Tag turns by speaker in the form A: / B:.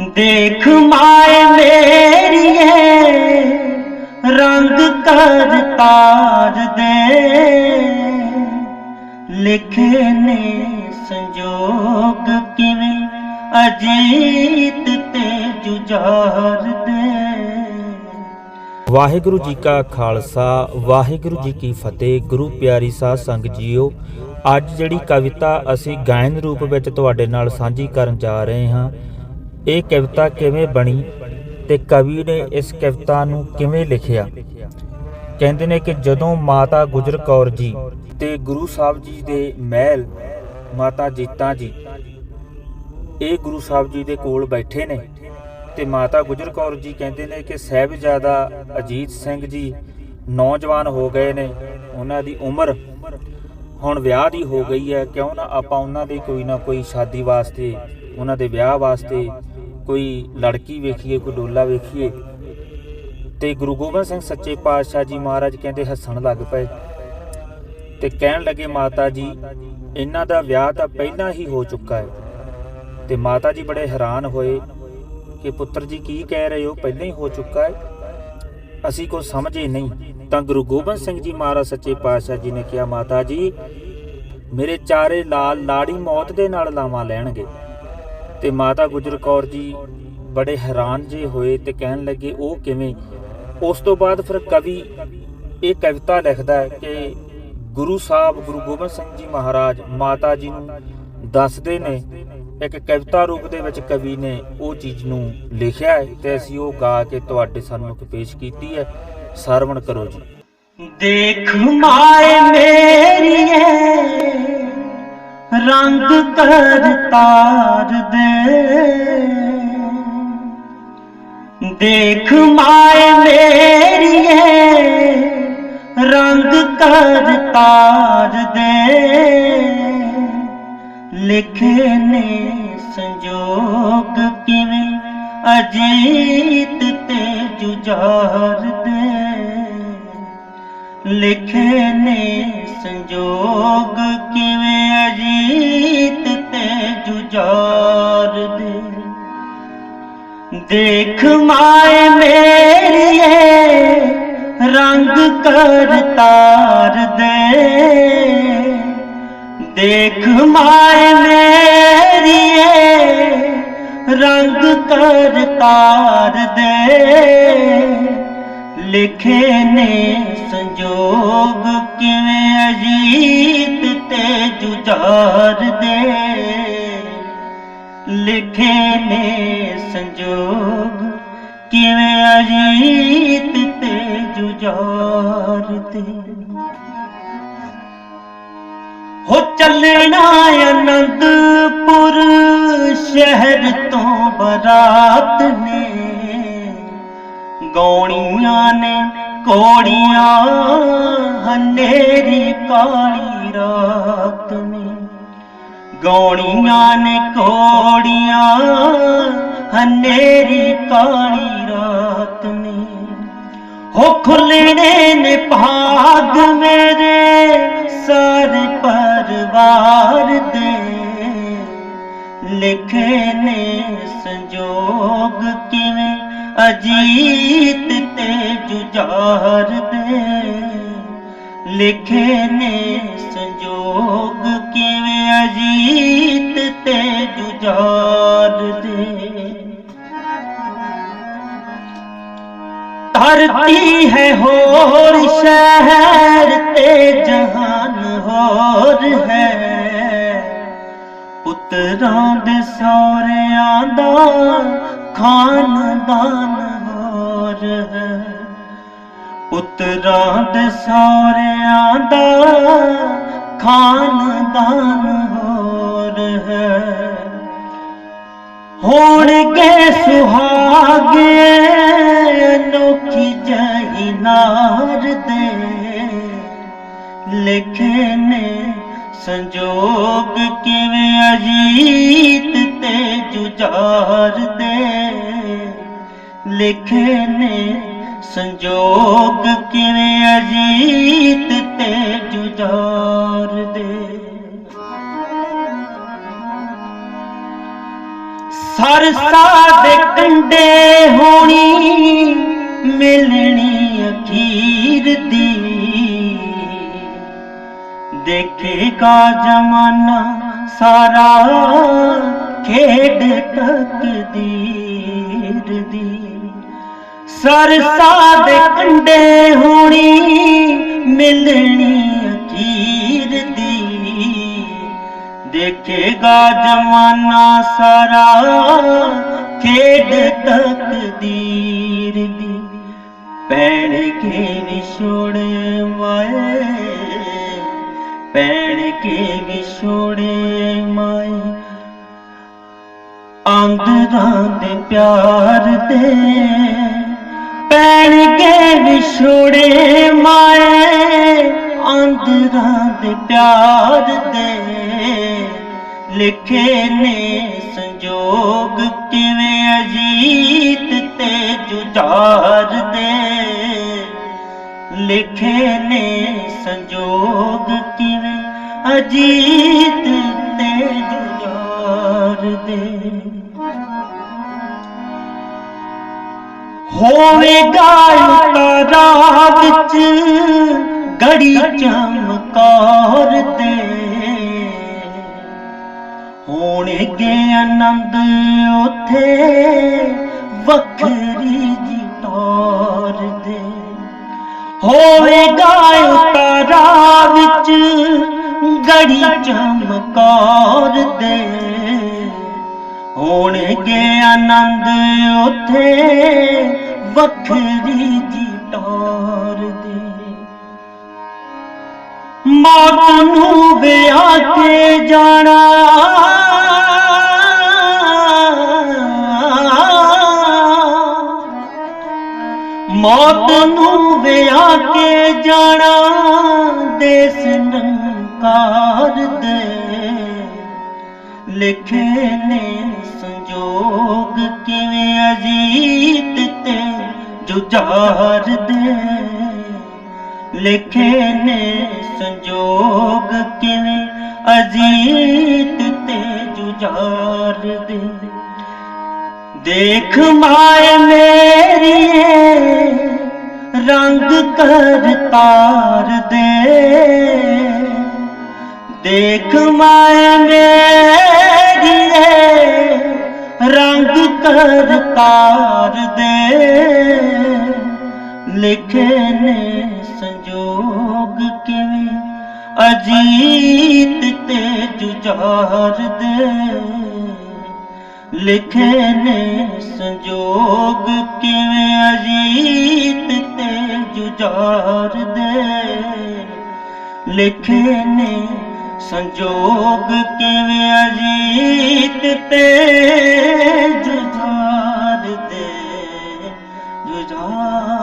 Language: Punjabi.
A: ਦੇਖ ਮਾਏ ਮੇਰੀਏ, ਰੰਗ ਕਰ ਤਾਜ ਦੇ। ਲਿਖੇ ਨੇ ਸੰਜੋਗ ਕਿਵੇਂ ਅਜੀਤ ਤੇ ਜੁਝਾਰ ਦੇ।
B: ਵਾਹਿਗੁਰੂ ਜੀ ਕਾ ਖਾਲਸਾ, ਵਾਹਿਗੁਰੂ ਜੀ ਕੀ ਫਤਿਹ, ਗੁਰੂ ਪਿਆਰੀ ਸਾਧ ਸੰਗਤ ਜੀਓ। ਅੱਜ ਜਿਹੜੀ ਕਵਿਤਾ ਅਸੀਂ ਗਾਇਨ ਰੂਪ ਵਿੱਚ ਤੁਹਾਡੇ ਨਾਲ ਸਾਂਝੀ ਕਰਨ ਜਾ ਰਹੇ ਹਾਂ ਇਹ ਕਵਿਤਾ ਕਿਵੇਂ ਬਣੀ ਤੇ ਕਵੀ ਨੇ ਇਸ ਕਵਿਤਾ ਨੂੰ ਕਿਵੇਂ ਲਿਖਿਆ? ਕਹਿੰਦੇ ਨੇ ਕਿ ਜਦੋਂ ਮਾਤਾ ਗੁਜਰ ਕੌਰ ਜੀ ਤੇ ਗੁਰੂ ਸਾਹਿਬ ਜੀ ਦੇ ਮਹਿਲ ਮਾਤਾ ਜੀਤਾ ਜੀ, ਇਹ ਗੁਰੂ ਸਾਹਿਬ ਜੀ ਦੇ ਕੋਲ ਬੈਠੇ ਨੇ ਤੇ ਮਾਤਾ ਗੁਜਰ ਕੌਰ ਜੀ ਕਹਿੰਦੇ ਨੇ ਕਿ ਸਾਹਿਬਜ਼ਾਦਾ ਅਜੀਤ ਸਿੰਘ ਜੀ ਨੌਜਵਾਨ ਹੋ ਗਏ ਨੇ, ਉਹਨਾਂ ਦੀ ਉਮਰ ਹੁਣ ਵਿਆਹ ਦੀ ਹੋ ਗਈ ਹੈ, ਕਿਉਂ ਨਾ ਆਪਾਂ ਉਹਨਾਂ ਦੀ ਕੋਈ ਨਾ ਕੋਈ ਸ਼ਾਦੀ ਵਾਸਤੇ, ਉਹਨਾਂ ਦੇ ਵਿਆਹ ਵਾਸਤੇ ਕੋਈ ਲੜਕੀ ਵੇਖੀਏ, ਕੋਈ ਡੋਲਾ ਵੇਖੀਏ, ਤੇ ਗੁਰੂ ਗੋਬਿੰਦ ਸਿੰਘ ਸੱਚੇ ਪਾਤਸ਼ਾਹ ਜੀ ਮਹਾਰਾਜ ਕਹਿੰਦੇ ਹੱਸਣ ਲੱਗ ਪਏ ਤੇ ਕਹਿਣ ਲੱਗੇ, ਮਾਤਾ ਜੀ, ਇਹਨਾਂ ਦਾ ਵਿਆਹ ਤਾਂ ਪਹਿਲਾਂ ਹੀ ਹੋ ਚੁੱਕਾ ਹੈ। ਤੇ ਮਾਤਾ ਜੀ ਬੜੇ ਹੈਰਾਨ ਹੋਏ ਕਿ ਪੁੱਤਰ ਜੀ ਕੀ ਕਹਿ ਰਹੇ ਹੋ? ਪਹਿਲਾਂ ਹੀ ਹੋ ਚੁੱਕਾ ਹੈ। ਅਸੀਂ ਕੁਝ ਸਮਝੇ ਨਹੀਂ। ਤਾਂ ਗੁਰੂ ਗੋਬਿੰਦ ਸਿੰਘ ਜੀ ਮਹਾਰਾਜ ਸੱਚੇ ਪਾਤਸ਼ਾਹ ਜੀ ਨੇ ਕਿਹਾ, ਮਾਤਾ ਜੀ, ਮੇਰੇ ਚਾਰੇ ਲਾਲ ਲਾੜੀ ਮੌਤ ਦੇ ਨਾਲ ਲਾਵਾਂ ਲੈਣਗੇ। ਤੇ ਮਾਤਾ ਗੁਜਰ ਕੌਰ ਜੀ ਬੜੇ ਹੈਰਾਨ ਜੇ ਹੋਏ ਤੇ ਕਹਿਣ ਲੱਗੇ, ਉਹ ਕਿਵੇਂ? ਉਸ ਤੋਂ ਬਾਅਦ ਫਿਰ ਕਵੀ ਇਹ ਕਵਿਤਾ ਲਿਖਦਾ ਹੈ ਕਿ ਗੁਰੂ ਸਾਹਿਬ, ਗੁਰੂ ਗੋਬਿੰਦ ਸਿੰਘ ਜੀ ਮਹਾਰਾਜ ਮਾਤਾ ਜੀ ਨੂੰ ਦੱਸਦੇ ਨੇ, ਇੱਕ ਕਵਿਤਾ ਰੂਪ ਦੇ ਵਿੱਚ ਕਵੀ ਨੇ ਉਹ ਚੀਜ਼ ਨੂੰ ਲਿਖਿਆ ਹੈ ਤੇ ਅਸੀਂ ਉਹ ਗਾ ਕੇ ਤੁਹਾਡੇ ਸਾਹਮਣੇ ਪੇਸ਼ ਕੀਤੀ ਹੈ, ਸਰਵਣ ਕਰੋ ਜੀ।
A: ਦੇਖ ਮਾਏ ਮੇਰੀਏ। ਰੰਗ ਕਰ ਤਾਰ ਦੇ। ਦੇਖ ਮਾਏ ਮੇਰੀਏ, ਰੰਗ ਕਰ ਤਾਰ ਦੇ। ਲਿਖੇ ਨੇ ਸੰਜੋਗ ਕਿਵੇਂ ਅਜੀਤ ਤੇ ਜੁਝਾਰ ਲਿਖੇ ਨੇ ਸੰਜੋਗ ਕਿਵੇਂ ਅਜੀਤ ਤੇ ਜੁਝਾਰ ਦੇ? ਦੇਖ ਮਾਏ ਮੇਰੀਏ, ਰੰਗ ਕਰ ਤਾਰ ਦੇ। ਦੇਖ ਮਾਏ ਮੇਰੀਏ, ਰੰਗ ਕਰ ਤਾਰ ਦੇ। ਲਿਖੇ ਨੇ ਸੰਜੋਗ ਕਿਵੇਂ ਅਜੀਤ ਤੇ ਜੁਝਾਰ ਦੇ? ਲਿਖੇ ਨੇ ਸੰਜੋਗ ਕਿਵੇਂ ਅਜੀਤ ਤੇ ਜੁਝਾਰ ਦੇ? ਹੋ ਚੱਲਣਾ ਅਨੰਦਪੁਰ ਸ਼ਹਿਰ ਤੋਂ ਬਰਾਤ ਨੇ। ਗੌਣੀਆਂ ਨੇ ਕੋੜੀਆਂ ਹਨੇਰੀ ਕਾਲੀ ਰਾਤ ਨੇ ਗੌਣੀਆਂ ਨੇ ਕੋੜੀਆਂ ਹਨੇਰੀ ਕਾਲੀ ਰਾਤ ਨੇ ਹੋ ਖੁੱਲਣੇ ਨੇ ਭਾਗ ਮੇਰੇ ਸਾਰੇ ਪਰਿਵਾਰ ਦੇ। ਲਿਖੇ ਨੇ ਸੰਜੋਗ ਅਜੀਤ ਤੇ ਜੁਝਾਰ ਦੇ ਲਿਖੇ ਨੇ ਸੰਜੋਗ ਕਿਵੇਂ ਅਜੀਤ ਤੇ ਜੁਝਾਰ ਦੇ? ਧਰਤੀ ਹੈ ਹੋਰ, ਸ਼ਹਿਰ ਤੇ ਜਹਾਨ ਹੋਰ ਹੈ। ਪੁੱਤਰਾਂ ਦੇ ਸਹੁਰਿਆਂ ਦਾ ਖਾਨਦਾਨ ਹੋਰ ਹੈ ਪੁੱਤਰਾਂ ਦੇ ਸਹੁਰਿਆਂ ਦਾ ਖਾਨਦਾਨ ਹੋਰ ਹੈ ਹੋਣਗੇ ਸੁਹਾਗੇ, ਅਨੋਖੀ ਜਹੀ ਨਾਰ ਦੇ। ਲਿਖੇ ਨੇ ਸੰਜੋਗ ਕਿਵੇਂ ਅਜੀਤ ਤੇ ਜੁਝਾਰ ਦੇ ਲਿਖੇ ਨੇ, ਸੰਜੋਗ ਕਿਵੇਂ ਅਜੀਤ ਤੇ ਜੁਝਾਰ ਦੇ? ਸਰਸਾ ਦੇ ਕੰਡੇ ਹੋਣੀ ਮਿਲਣੀ ਅਖੀਰ ਦੀ। ਦੇਖੇਗਾ ਜਮਾਨਾ ਸਾਰਾ ਖੇਡ ਤਕਦੀਰ ਦੀ। ਸਰਸਾ ਦੇ ਕੰਡੇ ਹੋਣੀ ਮਿਲਣੀ ਅਖੀਰ ਦੀ। ਦੇਖੇਗਾ ਜਮਾਨਾ ਸਾਰਾ ਖੇਡ ਤਕਦੀਰ ਦੀ। ਪੈਣ ਕੇ ਵਿਛੋੜ ਮਾਏ ਪੈਣ ਕੇ ਵਿਛੋੜੇ ਮਾਏ। ਆਂਦਰਾਂ ਦੇ ਪਿਆਰ ਦੇ ਪੈਣ ਕੇ ਵਿਛੋੜੇ ਮਾਏ, ਆਂਦਰਾਂ ਦੇ ਪਿਆਰ ਦੇ ਲਿਖੇ ਨੇ ਸੰਜੋਗ ਕਿਵੇਂ ਅਜੀਤ ਤੇ ਜੁਝਾਰ ਦੇ। ਲਿਖੇ ਨੇ ਸੰਜੋਗ ਕਿਵੇਂ ਅਜੀਤ ਤੇ ਜੁਝਾਰ ਦੇ। ਹੋਵੇਗਾ ਉਤਾਰਾ ਵਿੱਚ ਗੜੀ ਚਮਕਾਰ ਦੇ ਹੋਣਗੇ ਆਨੰਦ ਉਥੇ ਵੱਖਰੀ ਜੀ ਤੌਰ ਦੇ ਹੋਵੇਗਾ ਉਤਾਰਾ ਵਿੱਚ ਗੜੀ ਚਮਕਾਰ ਦੇ ਹੋਣਗੇ ਆਨੰਦ ਉਥੇ, ਵੱਖਰੀ ਜੀ ਟੌਰ ਦੇ ਮੌਤ ਨੂੰ ਵਿਆਹ ਕੇ ਜਾਣਾ, ਮੌਤ ਨੂੰ ਵਿਆਹ ਕੇ ਜਾਣਾ, ਦੇਸ ਨੰਕਾਰ ਦੇ ਲਿਖੇ ਨੇ ਸੰਜੋਗ ਕਿਵੇਂ ਅਜੀਤ ਤੇ ਜੁਝਾਰ ਦੇ ਲਿਖੇ ਨੇ ਸੰਜੋਗ ਕਿਵੇਂ ਅਜੀਤ ਤੇ ਜੁਝਾਰ ਦੇ ਦੇਖ ਮਾਏ ਮੇਰੀਏ ਰੰਗ ਕਰ ਤਾਰ ਦੇ ਦੇਖ ਮਾਏ ਮੇਰੀਏ ਰੰਗ ਤਾਰ ਦੇ ਲਿਖੇ ਨੇ ਸੰਜੋਗ ਕਿਵੇਂ? ਅਜੀਤ ਤੇ ਜੁਝਾਰ ਦੇ ਲਿਖੇ ਨੇ ਸੰਜੋਗ ਕਿਵੇਂ? ਅਜੀਤ ਤੇ ਜੁਝਾਰ ਦੇ ਲਿਖੇ ਨੇ ਸੰਜੋਗ ਕਿਵੇਂ? ਅਜੀਤ ਤੇ ਜੁਝਾਰ ਦੇ ਜੁਝਾਰ